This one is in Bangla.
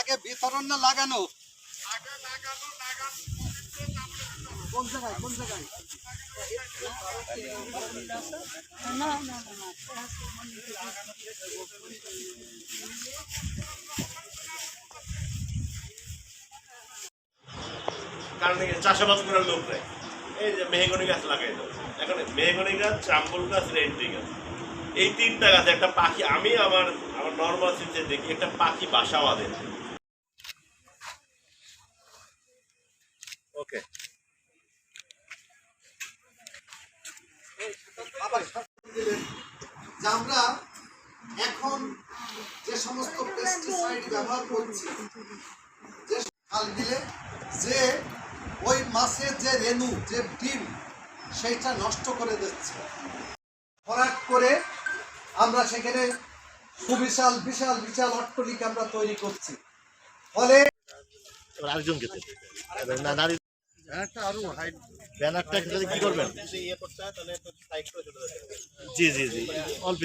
আগে বিতরণ না লাগানো? কোন জায়গায় কোন জায়গায়? কারণ চাষাবাদ করার লোক নাই। এই যে মেহগনি গাছ লাগাই দাও। এখন মেহগনি গাছ চাম্বল গাছ রেন্টি গাছ। এই তিনটা গাছ একটা পাখি আমি আমার আমার নর্মাল সিনসে দেখি একটা পাখি বাসা বাঁধে। ওকে। আমরা এখন যে সমস্ত পেস্টিসাইড ব্যবহার করছি যে খাল দিলে যে ওই মাছের যে রেণু যে ডিম সেইটা নষ্ট করে দিচ্ছে। ভরাট করে আমরা সেখানে সুবিশাল বিশাল বিশাল অট্টলিকা আমরা তৈরি করছি। ফলে এবার আরেকজন। না নারী ব্যানারটা খেতে কি করবেন? জি জি জি। অল্প।